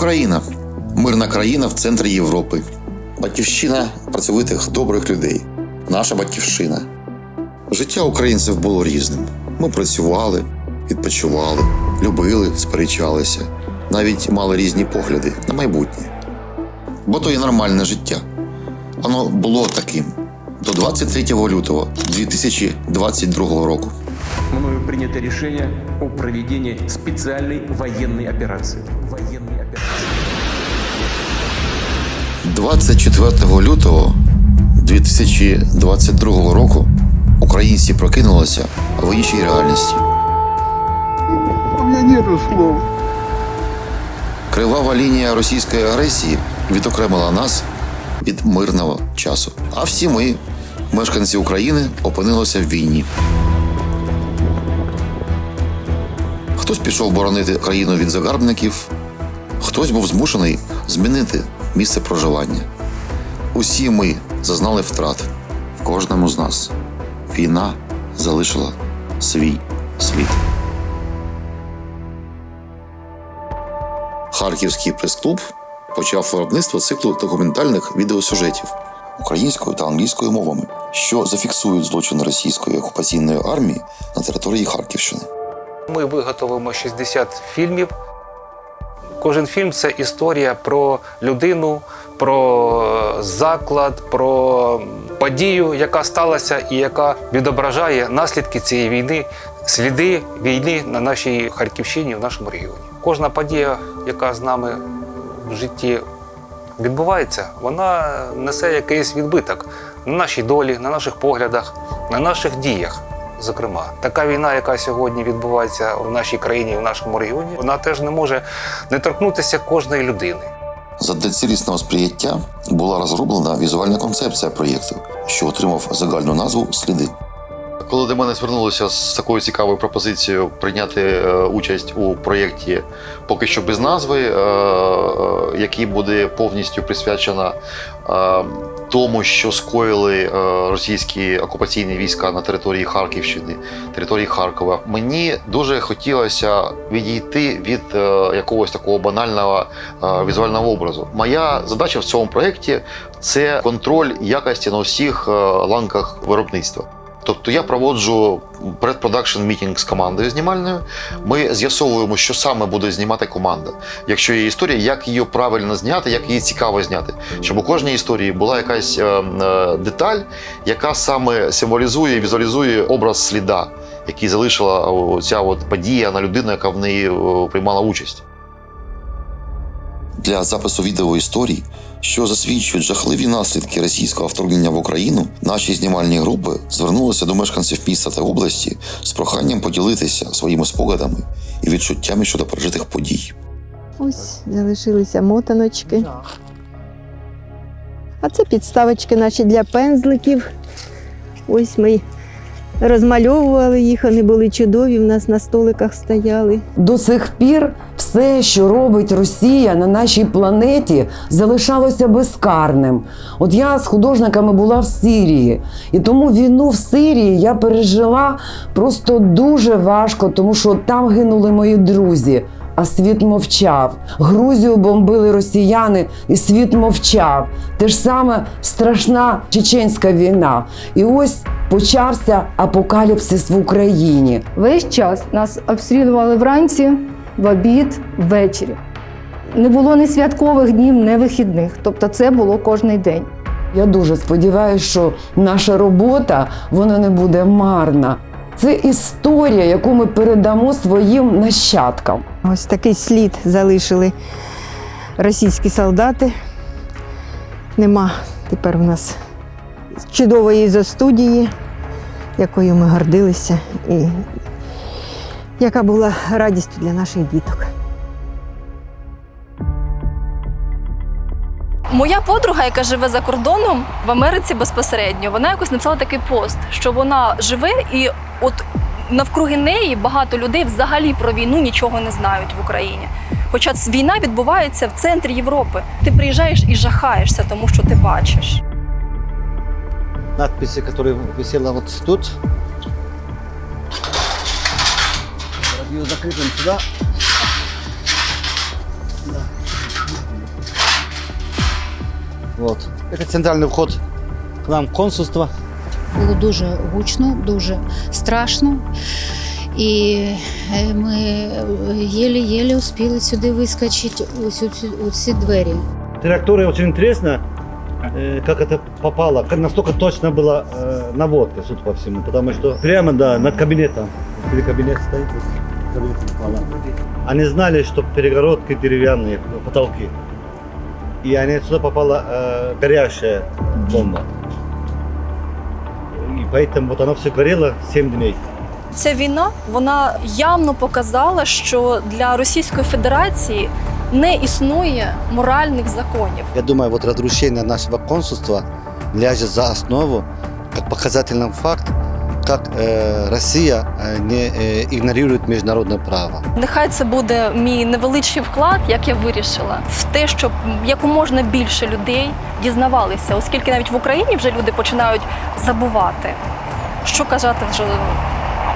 Україна мирна країна в центрі Європи. Батьківщина працьовитих добрих людей. Наша батьківщина. Життя українців було різним. Ми працювали, відпочивали, любили, сперечалися, навіть мали різні погляди на майбутнє. Бо то і нормальне життя. Воно було таким до 23 лютого 2022 року. Мною принято решение о проведении специальной военной операции. 24 лютого 2022 року українці прокинулися в іншій реальності. У меня нету слов. Кривава лінія російської агресії відокремила нас від мирного часу. А всі ми, мешканці України, опинилися в війні. Хтось пішов боронити країну від загарбників, хтось був змушений змінити місце проживання. Усі ми зазнали втрат в кожному з нас. Війна залишила свій слід. Харківський прес-клуб почав виробництво циклу документальних відеосюжетів українською та англійською мовами, що зафіксують злочини російської окупаційної армії на території Харківщини. Ми виготовимо 60 фільмів. Кожен фільм це історія про людину, про е, заклад, про подію, яка сталася і яка відображає наслідки цієї війни, сліди війни на нашій Харківщині, в нашому регіоні. Кожна подія, яка з нами в житті відбувається, вона несе якийсь відбиток на нашій долі, на наших поглядах, на наших діях. Зокрема, така війна, яка сьогодні відбувається в нашій країні, в нашому регіоні, вона теж не може не торкнутися кожної людини. Задля цілісного сприяття була розроблена візуальна концепція проєкту, що отримав загальну назву Сліди. Коли до мене звернулися з такою цікавою пропозицією прийняти е, участь у проєкті поки що без назви, е, е, який буде повністю присвячена тому, що скоїли е, російські окупаційні війська на території Харківщини, території Харкова, мені дуже хотілося відійти від е, якогось такого банального е, візуального образу. Моя задача в цьому проєкті це контроль якості на всіх ланках виробництва. Тобто я проводжу предпродакшн мітінг з командою знімальною. Ми з'ясовуємо, що саме буде знімати команда. Якщо є історія, як її правильно зняти, як її цікаво зняти, щоб у кожній історії була якась е, е, деталь, яка саме символізує, і візуалізує образ сліда, який залишила ця от подія на людину, яка в неї приймала участь. Для запису відеоісторій, що засвідчують жахливі наслідки російського вторгнення в Україну, наші знімальні групи звернулися до мешканців міста та області з проханням поділитися своїми спогадами і відчуттями щодо пережитих подій. Ось залишилися мотаночки. А це підставочки наші для пензликів. Ось ми розмальовували їх, вони були чудові, в нас на столиках стояли. До сих пір все, що робить Росія на нашій планеті, залишалося безкарним. От я з художниками була в Сирії, і тому війну в Сирії я пережила просто дуже важко, тому що там гинули мої друзі. А світ мовчав. Грузію бомбили росіяни, і світ мовчав. Те ж саме страшна чеченська війна. І ось почався апокаліпсис в Україні. Весь час нас обстрілювали вранці, в обід, ввечері. Не було ні святкових днів, ні вихідних. Тобто це було кожен день. Я дуже сподіваюся, що наша робота вона не буде марна. Це історія, яку ми передамо своїм нащадкам. Ось такий слід залишили російські солдати. Нема тепер у нас чудової ізостудії, якою ми гордилися, і яка була радістю для наших діток. Моя подруга, яка живе за кордоном в Америці безпосередньо, вона якось написала такий пост, що вона живе і от навкруги неї багато людей взагалі про війну нічого не знають в Україні. Хоча війна відбувається в центрі Європи. Ти приїжджаєш і жахаєшся, тому що ти бачиш. надписи, которая висела вот тут. Ее закрепим сюда. Да. Вот. Это центральный вход к нам в консульство. Було дуже гучно, дуже страшно. І е, ми єлі-єлі успіли сюди вискочити ось у ці- у ці двері. Траектория очень интересна, э, как это попало, как настолько точно была э, наводка, судя по всему, потому что прямо, да, над кабинетом, или кабинет стоит, вот, кабинет попало. Они знали, что перегородки деревянные, потолки. И они сюда попала э, горящая бомба. И поэтому вот оно все горело 7 дней. Ця війна вона явно показала, що для Російської Федерації не існує моральних законів. Я думаю, вот разрушение нашего консульства ляжет за основу как показательный факт, как э, Россия э, не э, игнорирует международное право. Нехай це буде мій невеличкий вклад, як я вирішила, в те, щоб якоможна більше людей дізнавалися, оскільки навіть в Україні вже люди починають забувати, що казати вже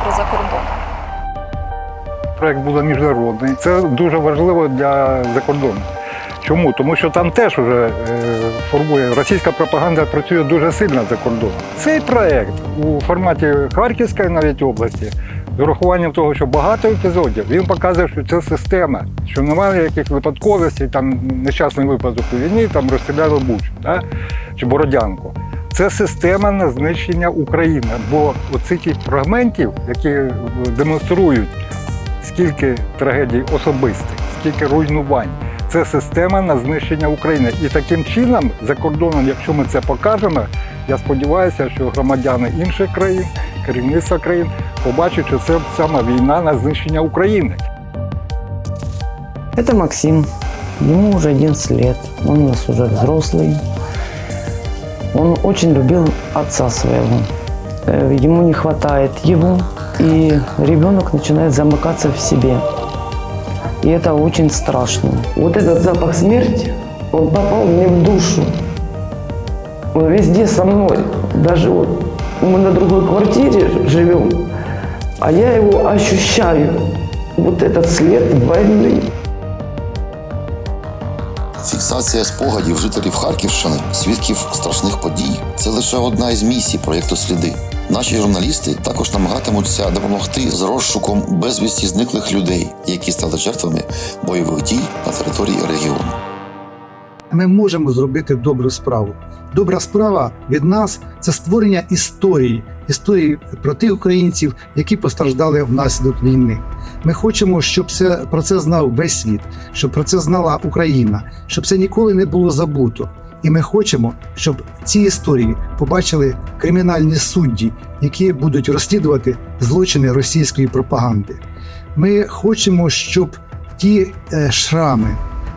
про закордон. Проект буде міжнародний. Це дуже важливо для закордону. Чому? Тому що там теж вже е, формує російська пропаганда працює дуже сильно за кордоном. Цей проект у форматі Харківської навіть області, з урахуванням того, що багато епізодів, він показує, що це система, що немає яких випадковостей, там нещасний випадок у війні, там розстріляли Бучу да? чи Бородянку. Це система на знищення України. Бо ті фрагментів, які демонструють скільки трагедій особистих, скільки руйнувань. Це система на знищення України. І таким чином, за кордоном, якщо ми це покажемо, я сподіваюся, що громадяни інших країн, керівництва країн побачать, що це саме війна на знищення України. Это Максим. Ему уже 11 лет. Он у нас уже взрослый. Он очень любил отца своего. Э, Ему не хватает его, и ребенок начинает замыкаться в себе. И это очень страшно. Вот этот запах смерти, он попал мне в душу. Он везде со мной. Даже вот мы на другой квартире живем, а я его ощущаю. Вот этот след войны. Фіксація спогадів жителів Харківщини, свідків страшних подій це лише одна із місій проєкту Сліди. Наші журналісти також намагатимуться допомогти з розшуком безвісті зниклих людей, які стали жертвами бойових дій на території регіону. ми можемо зробити добру справу. Добра справа від нас це створення історії, історії про тих українців, які постраждали внаслідок війни. Ми хочемо, щоб це про це знав весь світ, щоб про це знала Україна, щоб це ніколи не було забуто. І ми хочемо, щоб ці історії побачили кримінальні судді, які будуть розслідувати злочини російської пропаганди. Ми хочемо, щоб ті е, шрами,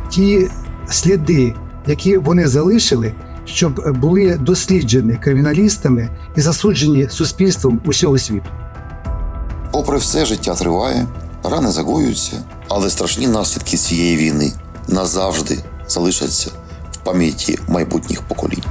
ті сліди, які вони залишили, щоб були досліджені криміналістами і засуджені суспільством усього світу. Попри все, життя триває, рани загоюються, але страшні наслідки цієї війни назавжди залишаться пам'яті майбутніх поколінь.